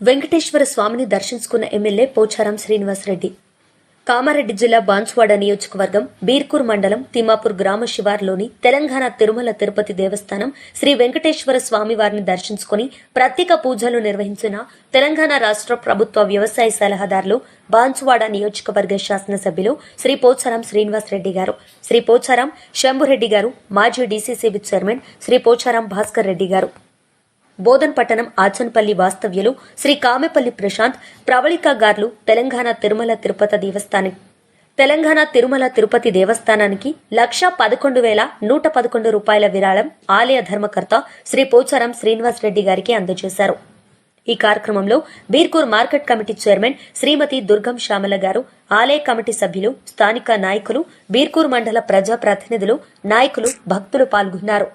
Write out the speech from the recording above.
వెంకటేశ్వర స్వామిని దర్శించుకున్న ఎమ్మెల్యే పోచారం శ్రీనివాసరెడ్డి. కామారెడ్డి జిల్లా బాన్సువాడ నియోజకవర్గం బీర్కూర్ మండలం తిమాపూర్ గ్రామ శివార్లోని తెలంగాణ తిరుమల తిరుపతి దేవస్థానం శ్రీ వెంకటేశ్వర స్వామి వారిని దర్శించుకుని ప్రత్యేక పూజలు నిర్వహించిన తెలంగాణ రాష్ట్ర ప్రభుత్వ వ్యవసాయ సలహాదారులు బాన్సువాడ నియోజకవర్గ శాసనసభ్యులు శ్రీ పోచారం శ్రీనివాసరెడ్డి గారు. శ్రీ పోచారం శంభురెడ్డి గారు మాజీ డీసీసీబీ చైర్మన్ శ్రీ పోచారం భాస్కర్ రెడ్డి గారు. బోధన్ పట్టణం ఆచన్పల్లి వాస్తవ్యులు శ్రీ కామెపల్లి ప్రశాంత్ ప్రవళిక గార్లు తెలంగాణ తిరుమల తిరుపతి దేవస్థానం తెలంగాణ తిరుమల తిరుపతి దేవస్థానానికి లక్ష పదకొండు వేల నూట పదకొండు రూపాయల విరాళం ఆలయ ధర్మకర్త శ్రీ పోచారం శ్రీనివాస్ రెడ్డి గారికి అందజేశారు. ఈ కార్యక్రమంలో Birkur market committee chairman Shrimati Durgam Shyamala గారు ఆలయ కమిటీ సభ్యులు స్థానిక నాయకులు బీర్కూర్ మండల ప్రజా ప్రతినిధులు నాయకులు భక్తులు పాల్గొన్నారు.